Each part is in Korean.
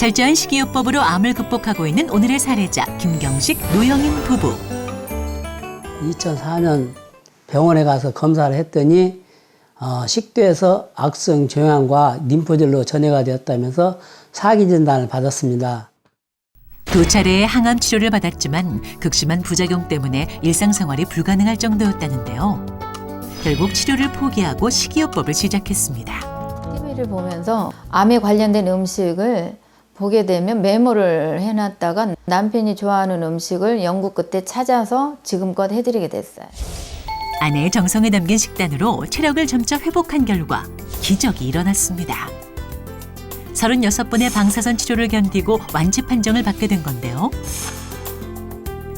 철저한 식이요법으로 암을 극복하고 있는 오늘의 사례자 김경식 노영인 부부. 2004년 병원에 가서 검사를 했더니 어, 식도에서 악성 종양과 림포절로 전해가 되었다면서 사기 진단을 받았습니다. 두 차례의 항암 치료를 받았지만 극심한 부작용 때문에 일상생활이 불가능할 정도였다는데요. 결국 치료를 포기하고 식이요법을 시작했습니다. TV를 보면서 암에 관련된 음식을 보게 되면 메모를 해놨다가 남편이 좋아하는 음식을 연구 끝에 찾아서 지금껏 해드리게 됐어요. 아내의 정성을 담긴 식단으로 체력을 점차 회복한 결과 기적이 일어났습니다. 36번의 방사선 치료를 견디고 완치 판정을 받게 된 건데요.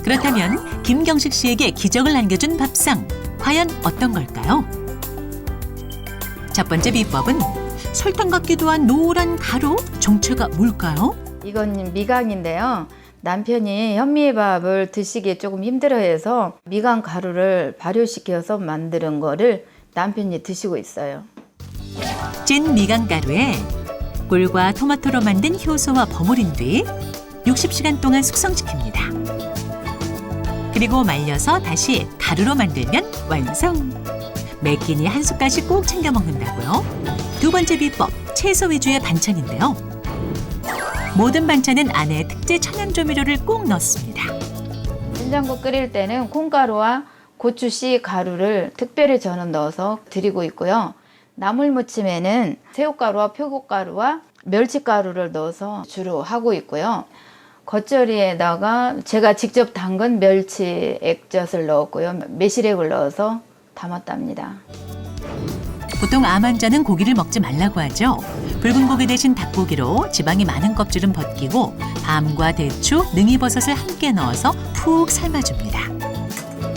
그렇다면 김경식 씨에게 기적을 안겨준 밥상 과연 어떤 걸까요? 첫 번째 비법은 설탕 같기도 한 노란 가루 정체가 뭘까요? 이건 미강인데요. 남편이 현미밥을 드시기 조금 힘들어해서 미강 가루를 발효시켜서 만드는 거를 남편이 드시고 있어요. 찐 미강 가루에 꿀과 토마토로 만든 효소와 버무린 뒤 60시간 동안 숙성시킵니다. 그리고 말려서 다시 가루로 만들면 완성. 매 끼니 한 숟갈씩 꼭 챙겨 먹는다고요. 두 번째 비법, 채소 위주의 반찬인데요. 모든 반찬은 안에 특제 천연 조미료를 꼭 넣습니다. 된장국 끓일 때는 콩가루와 고추씨 가루를 특별히 저는 넣어서 드리고 있고요. 나물 무침에는 새우가루와 표고가루와 멸치가루를 넣어서 주로 하고 있고요. 겉절이에다가 제가 직접 담근 멸치 액젓을 넣었고요. 매실액을 넣어서 담았답니다. 보통 암 환자는 고기를 먹지 말라고 하죠. 붉은 고기 대신 닭고기로 지방이 많은 껍질은 벗기고 밤과 대추, 능이버섯을 함께 넣어서 푹 삶아줍니다.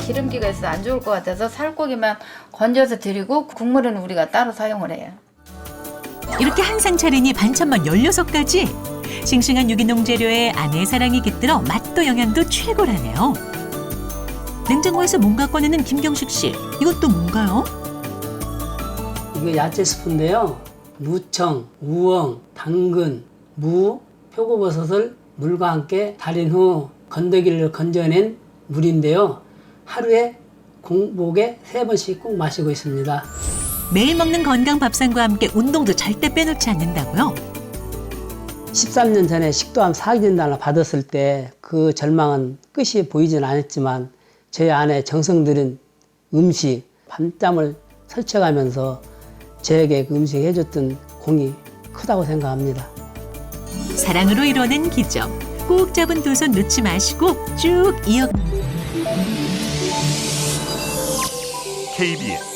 기름기가 있어 안 좋을 것 같아서 살코기만 건져서 드리고 국물은 우리가 따로 사용을 해요. 이렇게 한 상 차리니 반찬만 16가지. 싱싱한 유기농 재료에 아내의 사랑이 깃들어 맛도 영양도 최고라네요. 냉장고에서 뭔가 꺼내는 김경식 씨. 이것도 뭔가요? 이거 야채 스프인데요. 무청, 우엉, 당근, 무, 표고버섯을 물과 함께 달인 후 건더기를 건져낸 물인데요. 하루에 공복에 세 번씩 꼭 마시고 있습니다. 매일 먹는 건강 밥상과 함께 운동도 절대 빼놓지 않는다고요. 13년 전에 식도암 사기 진단을 받았을 때 그 절망은 끝이 보이진 않았지만 제 안에 정성 들인 음식, 밤잠을 설쳐가면서 저에게 그 음식 해줬던 공이 크다고 생각합니다. 사랑으로 이뤄낸 기적. 꼭 잡은 두 손 놓지 마시고 쭉 이어 KBS